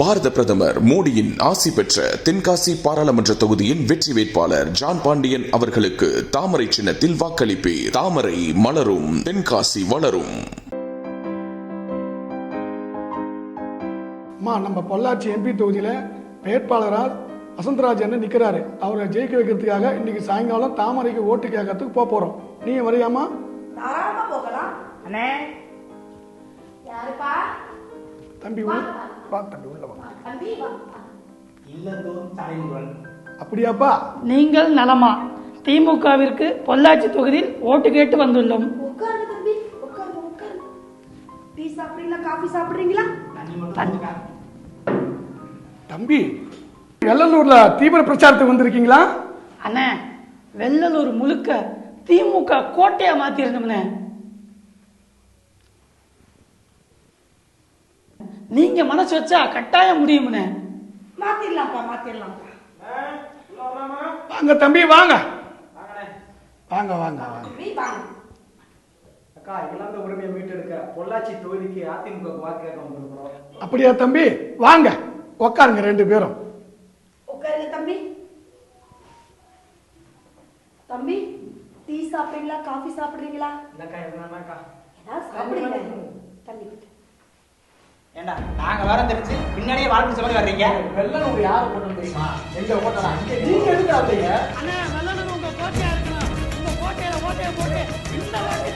பாரத பிரதமர் மோடியின் ஆசி பெற்ற தென்காசி பாராளுமன்ற தொகுதியின் வெற்றி வேட்பாளர் ஜான் பாண்டியன் அவர்களுக்கு தாமரை சின்னத்தில் வாக்களிப்பே தாமரை மலரும் தென்காசி வளரும். அம்மா நம்ம பொள்ளாச்சி எம்பி தொகுதியில் வேட்பாளராக வசந்தராஜ் என்ன நிற்கிறாரு அவரை ஜெயிக்க வைக்கிறதுக்காக இன்னைக்கு சாயங்காலம் தாமரைக்கு ஓட்டு கேட்கறதுக்கு போக போகிறோம் நீங்கள் வரியாமா? தாராளமா போகலாம். அண்ணே. யாருப்பா? தம்பி வா தம்பி உள்ள வா அப்படியாப்பா? நீங்கள் நலமா? திமுகவிற்கு பொள்ளாச்சி தொகுதியில் ஓட்டு கேட்டு வந்துள்ளோம். தம்பி வெள்ளலூர்ல தீவிர பிரச்சாரத்துக்கு வந்திருக்கீங்களா? அண்ணே வெள்ளலூர் முழுக்க திமுக கோட்டையா மாத்திருந்தோம்னே நீங்க மனசு வச்சா கட்டாயம் முடியும்னே. மாத்திரலாம்ப்பா மாத்திரலாம்ப்பா. வாங்க தம்பி வாங்க. வாங்க வாங்க வாங்க. தம்பி வாங்க. அக்கா இழந்த உரிமையை மீட்டெடுக்க பொள்ளாச்சி தொகுதிக்கு அதிமுக வாக்கு கேட்க வந்திருக்கிறோம். அப்படியா தம்பி? வாங்க. உக்காருங்க ரெண்டு பேரும். உட்காருங்க தம்பி. தம்பி டீ சாப்பிடுறீங்களா? காஃபி சாப்பிடுறீங்களா? இல்லக்கா என்னன்னாக்கா ஏதாவது சாப்பிடுங்க. தண்ணி விட்டு ஏண்டா நாங்க வர தெரிஞ்சு பின்னாடியே வாழ்க்கை சொல்லி வர்றீங்க? வெள்ளம் யாரு போட்டோம் தெரியுமா? எங்க ஓட்டலாம் நீங்க எதுக்கு வந்தீங்க அண்ணா வெள்ளலூர் உங்க கோட்டையா இருக்கணும். உங்க கோட்டையில ஓட்டையை போட்டு இந்த வாட்டி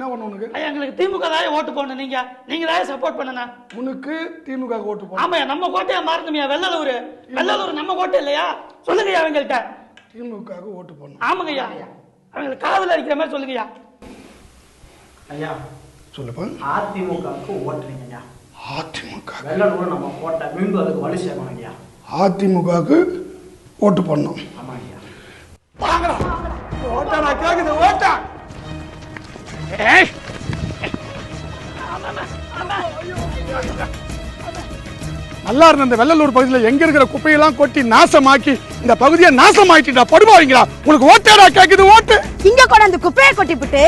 என்ன பண்ண உனக்கு? ஐயா, எங்களுக்கு திமுக தான் ஓட்டு போடணும். நீங்க நீங்க தான் சப்போர்ட் பண்ணுங்க. உனக்கு திமுக ஓட்டு போடணும். ஆமாய்யா நம்ம கோட்டையா மாறணுமையா. வெள்ளலூர். வெள்ளலூர் நம்ம கோட்டை இல்லையா? சொல்லுங்கய்யா அவங்கள்ட்ட. திமுக ஓட்டு போடணும். ஆமாங்கய்யா. அவங்களுக்கு காதல் அடிக்கிற மாதிரி சொல்லுங்கய்யா. ஐயா சொல்லுப்பா. அதிமுகவுக்கு ஓட்டுறீங்க ஐயா அதிமுக. வெள்ளலூர் நம்ம கோட்டை மீண்டும் அதுக்கு வலு சேர்க்கணும் ஐயா அதிமுகவுக்கு ஓட்டு போடணும். ஆமா ஐயா ஓட்டா நான் கேக்குது ஓட்டா. நல்லா இருந்த இந்த வெள்ளலூர் பகுதியில் எங்க இருக்கிற குப்பையெல்லாம் கொட்டி நாசமாக்கி இந்த பகுதியை நாசமாக்கிட்டா படுபாவீங்களா உங்களுக்கு ஓட்டேடா கேக்குது ஓட்டு. இங்க கொண்டாந்து குப்பையை கொட்டிவிட்டு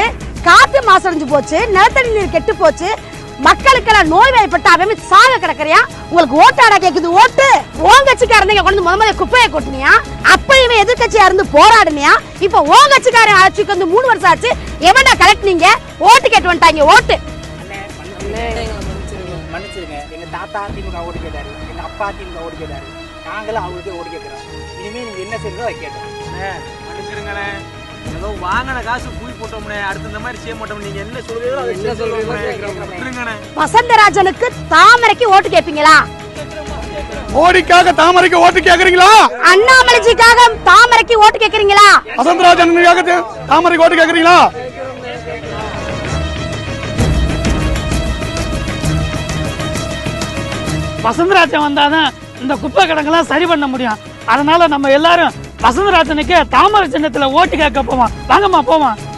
காத்து மாசடைஞ்சு போச்சு நிலத்தடி நீர் கெட்டு போச்சு மக்களுக்கெல்லாம் நோய் வாய்ப்பட்டு அவன் சாக கிடக்குறியா? உங்களுக்கு ஓட்டாடா கேக்குது ஓட்டு. உன் கட்சிக்காரன் நீங்க கொண்டு முத முதல்ல குப்பையை கொட்டினியா? அப்ப இவன் எதிர்கட்சியா இருந்து போராடுனியா? இப்ப உன் கட்சிக்காரன் ஆட்சிக்கு வந்து மூணு வருஷம் ஆச்சு. எவன்டா கலெக்ட் நீங்க? ஓட்டு கேட்டு வந்துட்டாங்க ஓட்டு. மன்னிச்சிருங்க. எங்க தாத்தா திமுக ஓட்டு கேட்டாரு. எங்க அப்பா திமுக ஓட்டு கேட்டாரு. நாங்களும் அவருக்கு ஓட்டு கேட்கிறோம். இனிமே நீங்க என்ன செய்யறதோ அதை கேட்டோம். மன்னிச்சிருங்களே ஏதோ வாங்கின காசு கூலி போட்டோம்னே அடுத்து இந்த மாதிரி செய்ய மாட்டோம் நீங்க என்ன சொல்றீங்களோ அதை என்ன. விட்டுருங்கண்ணே. வசந்தராஜனுக்கு தாமரைக்கு ஓட்டு கேட்பீங்களா மோடிக்காக தாமரைக்கு ஓட்டு கேக்குறீங்களா? அண்ணாமலைஜிக்காக தாமரைக்கு ஓட்டு கேக்குறீங்களா? வசந்தராஜனுக்காக தாமரைக்கு ஓட்டு கேக்குறீங்களா? வசந்தராஜன் வந்தாதான் இந்த குப்பை கிடங்கெல்லாம் சரி பண்ண முடியும். அதனால நம்ம எல்லாரும் வசந்தராஜனுக்கு தாமரை சின்னத்துல ஓட்டு கேட்க போவோம் வாங்கம்மா போவோம்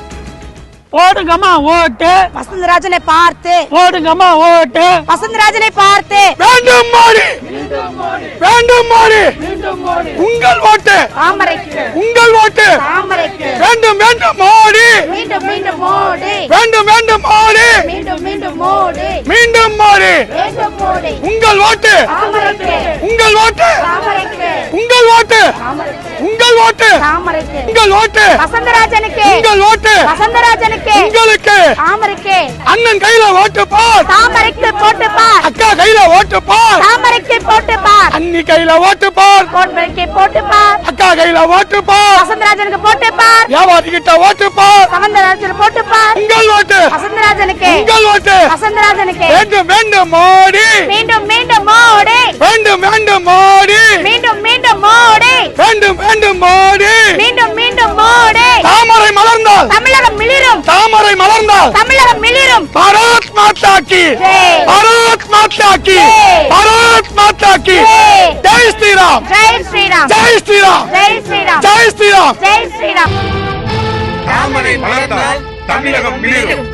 போடுங்கம்மா ஓட்டு. வசந்தராஜனை பார்த்து. போடுங்கம்மா ஓட்டு. வசந்தராஜனை பார்த்து. வேண்டும் மோடி. வேண்டும் மோடி. உங்கள் ஓட்டு. தாமரைக்கு. உங்கள் ஓட்டு. தாமரைக்கு. வேண்டும் வேண்டும் மோடி. மீண்டும் மீண்டும் மோடி. வேண்டும் வேண்டும் மோடி. மீண்டும் மீண்டும் மோடி. மீண்டும் மோடி. மீண்டும் மோடி. உங்கள் ஓட்டு. தாமரைக்கு. உங்கள் ஓட்டு. தாமரைக்கு. உங்கள் ஓட்டு. தாமரைக்கு. உங்கள் ஓட்டு. ஓட்டு தாமரைக்கு. உங்கள் ஓட்டு. வசந்தராஜனுக்கு. உங்கள் ஓட்டு. வசந்தராஜனுக்கு. உங்களுக்கு தாமரைக்கு. அண்ணன் கையில ஓட்டு பார். தாமரைக்கு போட்டு பார். அக்கா கையில ஓட்டு பார். தாமரைக்கு போட்டு பார். அண்ணி கையில ஓட்டு பார். கோட்பரைக்கு போட்டு பார். அக்கா கையில ஓட்டு பார். வசந்தராஜனுக்கு போட்டு பார். வியாபாரி கிட்ட ஓட்டு பார். சமந்தராஜனுக்கு போட்டு பார். உங்கள் ஓட்டு. வசந்தராஜனுக்கு. உங்கள் ஓட்டு. வசந்தராஜனுக்கு. வேண்டும் வேண்டும் மோடி. மீண்டும் மீண்டும் மோடி. வேண்டும் வேண்டும் மோடி. மீண்டும் மீண்டும் மோடி. வேண்டும் வேண்டும் மோடி. மீண்டும் மீண்டும் மோடி. தாமரை மலர்ந்தால். தமிழகம் மிளிரும். தாமரை மலர்ந்தால். தமிழகம் மிளிரும். பாரத் மாதா கி. ஜெய். பாரத் மாதா கி. ஜெய். பாரத் மாதா கி. ஜெய். ஜெய் ஸ்ரீராம். ஜெய் ஸ்ரீராம். ஜெய் ஸ்ரீராம். ஜெய் ஸ்ரீராம். ஜெய் ஸ்ரீராம். ஜெய் ஸ்ரீராம். தாமரை மலர்ந்தால் தமிழகம் மிளிரும்.